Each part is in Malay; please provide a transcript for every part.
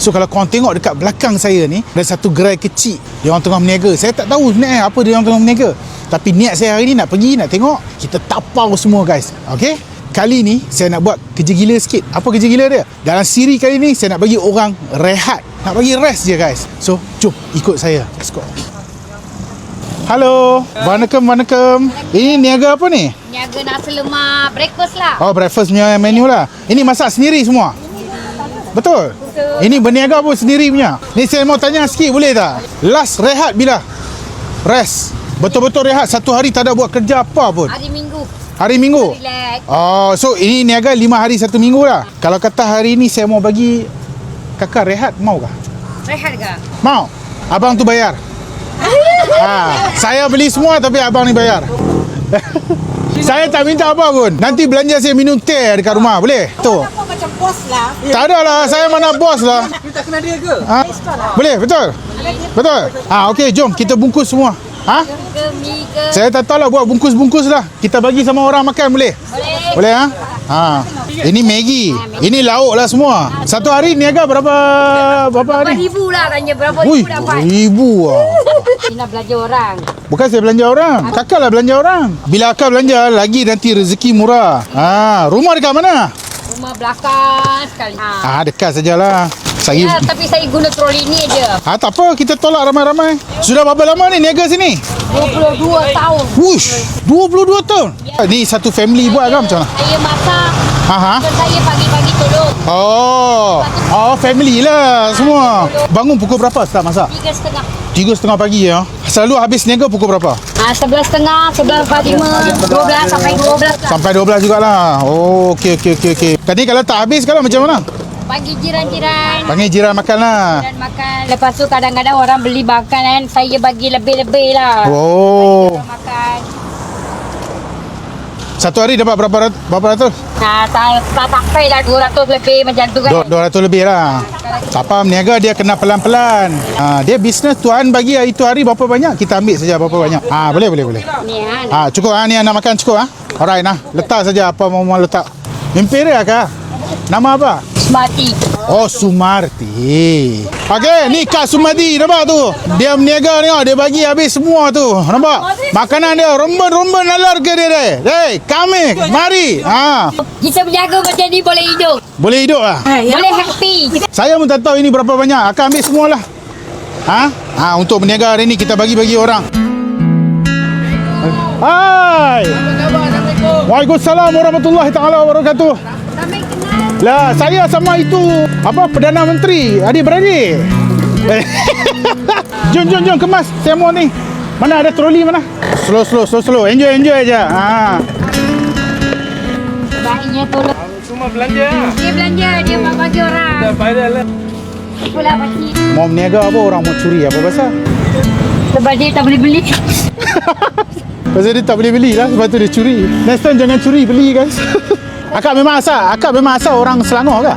So kalau korang tengok dekat belakang saya ni Ada satu gerai kecil. Dia orang tengah berniaga. Saya tak tahu sebenarnya apa dia orang tengah berniaga. Tapi niat saya hari ni nak pergi nak tengok. Kita tapau semua guys. Okay Kali ni saya nak buat kerja gila sikit. Apa kerja gila dia? Dalam siri kali ni saya nak bagi orang rehat. Nak bagi rest je guys. So jom ikut saya. Let's go. Halo Wanakem Wanakem Ini niaga apa ni? Niaga nasi lemak breakfast lah. Oh breakfast punya menu lah. Ini masak sendiri semua? Betul? Ini berniaga pun sendiri punya Ni saya mau tanya sikit boleh tak? Last rehat bila? Rest Betul-betul rehat Satu hari tak ada buat kerja apa pun Hari Minggu. Hari Minggu? Relax. Oh, so ini niaga lima hari satu minggu lah Kalau kata hari ni saya mau bagi Kakak rehat, mau kah? Rehat ke? Mau? Abang tu bayar ha, Saya beli semua tapi abang ni bayar Saya tak minta apa pun Nanti belanja saya minum teh dekat rumah Boleh? Tu macam bos lah Tak ada lah, saya mana bos lah You tak kenal dia ke? ha? Boleh, betul? Betul? Ha, okey, jom kita bungkus semua Ha? Saya tak tahu lah buat bungkus-bungkus lah Kita bagi sama orang makan boleh? Boleh. Boleh ha? Ha. Ini Maggi. Ini lauk lah semua. Satu hari niaga berapa berapa Berapa hari? ribu lah tanya berapa Ui, ribu dapat. ribu ah. Ni nak belanja orang. Bukan saya belanja orang. Kakak lah belanja orang. Bila akak belanja, lagi nanti rezeki murah. Ha, rumah dekat mana? Rumah belakang sekali. Ha. Ah, dekat sajalah. Saya Ya, tapi saya guna troli ni je. Ah, tak apa, kita tolak ramai-ramai. Sudah berapa lama ni niaga sini? 22 tahun. Wush, 22 tahun. Ni satu family buat ke macam mana? Saya masak. Ha ha. Dan saya pagi-pagi tolong. Oh. Oh, family lah semua. Bangun pukul berapa start masak? Tiga setengah. Tiga setengah pagi ya. Selalu habis niaga pukul berapa? Sebelas setengah, sebelas empat lima, dua belas sampai dua belas lah. Sampai 12 jugalah. Oh, okey okey okey okey. Tadi kalau tak habis kalau macam mana? Bagi jiran-jiran. Panggil jiran makan lah. Dan makan. Lepas tu kadang-kadang orang beli makan kan. Saya bagi lebih-lebih lah. Oh. Orang makan. Satu hari dapat berapa rat- berapa ratus? Ha, tak, tak sampai lah 200 lebih macam tu kan. Dua- 200 lebih lah. Tak apa meniaga dia kena pelan-pelan. Ha, dia bisnes Tuhan bagi itu hari berapa banyak kita ambil saja berapa banyak. Ha, boleh boleh boleh. Ha. Cukup ha, ni nak makan cukup ha. Alright nah. Letak saja apa mau mau letak. Mimpi dia kah? Nama apa? Mati. Oh Sumarti Okey ni Kak Sumarti Nampak tu Dia berniaga ni oh, Dia bagi habis semua tu Nampak Makanan dia Romban-romban nalar ke dia dia Hey kami Mari ha. Kita berjaga macam ni boleh hidup. Boleh hidup lah Boleh happy. Saya pun tak tahu ini berapa banyak Akan ambil semua lah Ha? Ha, untuk berniaga hari ni kita bagi-bagi orang. Hai. Waalaikumsalam warahmatullahi taala wabarakatuh. Sampai kenal. Lah, saya sama itu apa Perdana Menteri, adik-beradik. Jom jom jom kemas. Saya mau ni. Mana ada troli mana? Slow slow slow slow. Enjoy enjoy aja. Ha. Baiknya tolong. Semua belanja. Dia belanja, dia mau bagi orang. Dah viral lah. Pula pasti. Mau berniaga apa orang mau curi apa pasal? Sebab dia tak boleh beli. Pasal dia tak boleh beli lah Sebab tu dia curi Next time jangan curi beli guys Akak memang asal Akak memang asal orang Selangor ke?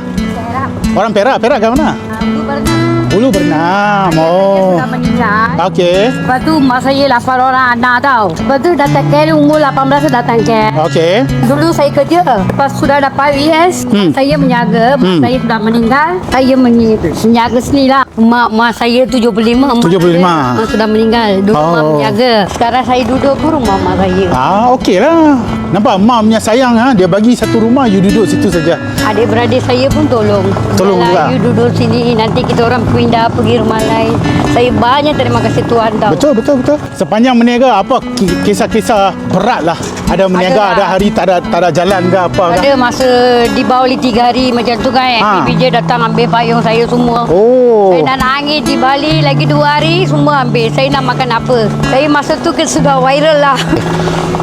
Orang Perak Perak ke mana? Aku Ulu Bernam Oh Sudah meninggal. Okey Lepas tu mak saya 8 orang anak tau. Lepas tu datang KL umur 18 datang KL. Okey Dulu saya kerja. Lepas sudah dapat US, Hmm. saya menjaga. Mak Hmm. saya sudah meninggal. Saya menjaga sini lah. Mak, mak saya 75. Mak 75. Saya, mak sudah meninggal. Dulu mak Oh. menjaga. Sekarang saya duduk pun rumah mak saya. Ah okey lah Nampak mak punya sayang ha? Dia bagi satu rumah You duduk situ saja Adik-beradik saya pun tolong. Tolong Kalau juga. You duduk sini, nanti kita orang pindah pergi rumah lain. Saya banyak terima kasih Tuhan tau. Betul betul betul Sepanjang berniaga Apa ki- kisah-kisah berat lah Ada berniaga Ada Ada, lah. hari tak ada, tak ada jalan ke apa Ada masa di bawah ni tiga hari macam tu kan. Ha. BJ datang ambil payung saya semua. Oh Saya nak nangis di Bali lagi dua hari semua ambil. Saya nak makan apa? Saya masa tu ke sudah viral lah.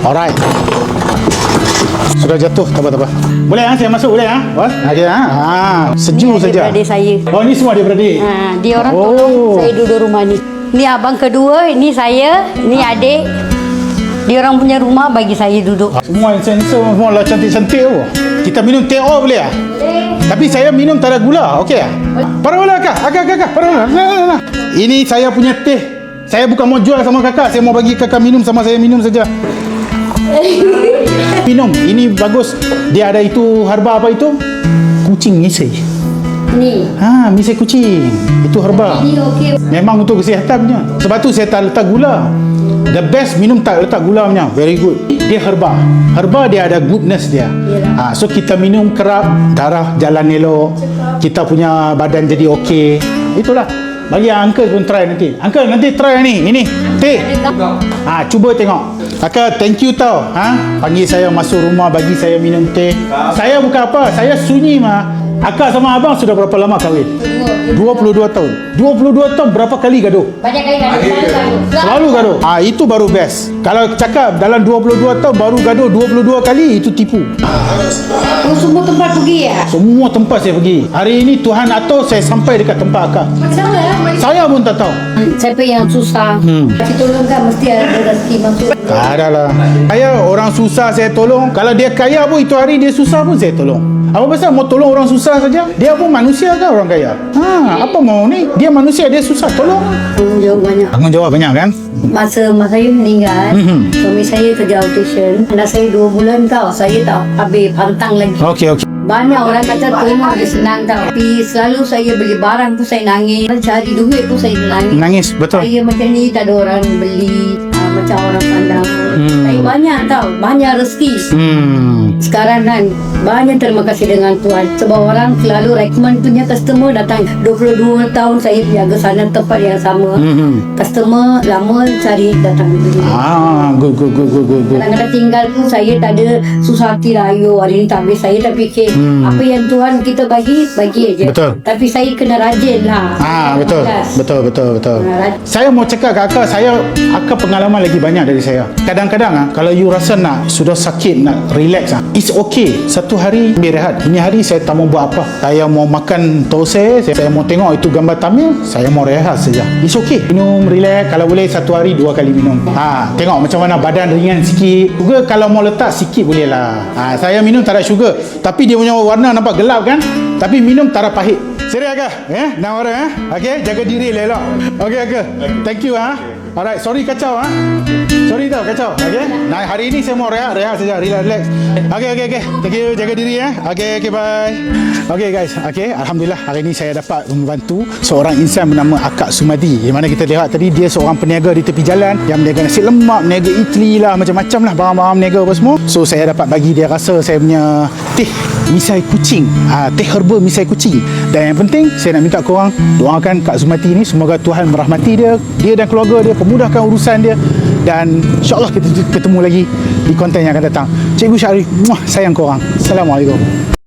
Alright. Sudah jatuh, tak apa tak apa. Boleh ah saya masuk boleh ah? Bos. Okey ah. Ha, sejuk Ni saja. adik-beradik saya. Oh ni semua dia beradik. Ha, dia orang Oh. tolong saya duduk rumah ni. Ni abang kedua, ini saya, ni adik. Dia orang punya rumah bagi saya duduk. Semua sensor semua lah cantik-cantik tu. Kita minum teh O boleh ah? Tapi saya minum tak ada gula, okey ah? Paralah kak, akak akak, paralah. Nah, nah, nah. Ini saya punya teh. Saya bukan mau jual sama kakak, saya mau bagi kakak minum sama saya minum saja. minum, ini bagus. Dia ada itu herba apa itu? Kucing ngisi. Ni. Ha, misai kucing. Itu herba. Ini okey. Memang untuk kesihatan punya. Sebab tu saya tak letak gula. The best minum tak letak gula punya. Very good. Dia herba. Herba dia ada goodness dia. Ha, so kita minum kerap, darah jalan elok. Kita punya badan jadi okey. Itulah. Bagi uncle pun try nanti. Uncle nanti try ni. Ini. Teh. Ha, cuba tengok. Kakak thank you tau. Ha? Panggil saya masuk rumah bagi saya minum teh. Saya bukan apa. Saya sunyi mah. Akak sama abang sudah berapa lama kahwin? 22 tahun. 22 tahun berapa kali gaduh? Banyak kali dah selalu. Selalu gaduh. Ah itu baru best. Kalau cakap dalam 22 tahun baru gaduh 22 kali itu tipu. Oh, semua tempat pergi ya? Semua tempat saya pergi. Hari ini Tuhan atur saya sampai dekat tempat akak. Macam mana? Saya pun tak tahu. Siapa yang susah, Hmm. kasih tolong kan mesti ada rezeki masuk. Tak ada lah. Saya orang susah saya tolong. Kalau dia kaya pun itu hari dia susah pun saya tolong. Apa pasal mau tolong orang susah saja? Dia pun manusia kan orang kaya? Ha, apa mau ni? Dia manusia, dia susah tolong. Tanggungjawab banyak. Tanggungjawab banyak kan? Masa mak saya meninggal, Mhm. suami saya kerja audition. Anak saya dua bulan tau, saya tak habis pantang lagi. Okey, okey. Banyak orang kata tolong dia senang tau. Tapi selalu saya beli barang pun saya nangis. Cari duit pun saya nangis. Nangis, betul. Saya macam ni tak ada orang beli. ah, macam orang pandang. Hmm. Saya banyak tau, banyak rezeki. Hmm. Sekarang kan banyak terima kasih dengan Tuhan sebab orang selalu recommend punya customer datang 22 tahun saya jaga sana tempat yang sama Hmm. customer lama cari datang Ah, good, good, good, good, good, kadang-kadang tinggal pun saya tak ada susah hati lah ayo hari ni tak habis saya tak fikir Hmm. apa yang Tuhan kita bagi bagi aja Betul. tapi saya kena rajin lah Ah, betul. Malas. Betul, betul, betul. Raj- Saya mau cakap kat akak, saya akak pengalaman lagi banyak dari saya. Kadang-kadang ah, kalau you rasa nak sudah sakit, nak relax ah, it's okay. Satu hari ambil rehat. Ini hari saya tak mau buat apa. Saya mau makan tose, saya, saya mau tengok itu gambar tamil, saya mau rehat saja. It's okay. Minum relax, kalau boleh satu hari dua kali minum. Ha, tengok macam mana badan ringan sikit. Juga kalau mau letak sikit boleh lah. Ha, saya minum tak ada sugar. Tapi dia punya warna nampak gelap kan? Tapi minum tak ada pahit. Serius ke? Eh? Nak orang eh? Okey, jaga diri elok. Okey, okey. Thank you ah. Alright, sorry kacau ah. Sorry tau kacau. Okey. Nah, hari ini saya mau rehat, rehat saja, relax, relax. Okey, okey, okey. Thank you, jaga diri eh. Okey, okey, bye. Okey guys, okey. Alhamdulillah hari ini saya dapat membantu seorang insan bernama Akak Sumadi. Yang mana kita lihat tadi dia seorang peniaga di tepi jalan yang meniaga nasi lemak, meniaga itli lah, macam-macam lah barang-barang meniaga apa semua. So saya dapat bagi dia rasa saya punya teh misai kucing. Ah, teh herba misai kucing. Dan yang penting saya nak minta korang doakan Kak Zumati ni semoga Tuhan merahmati dia, dia dan keluarga dia, pemudahkan urusan dia dan insyaAllah kita ketemu lagi di konten yang akan datang. Cikgu Syarif, muah, sayang korang. Assalamualaikum.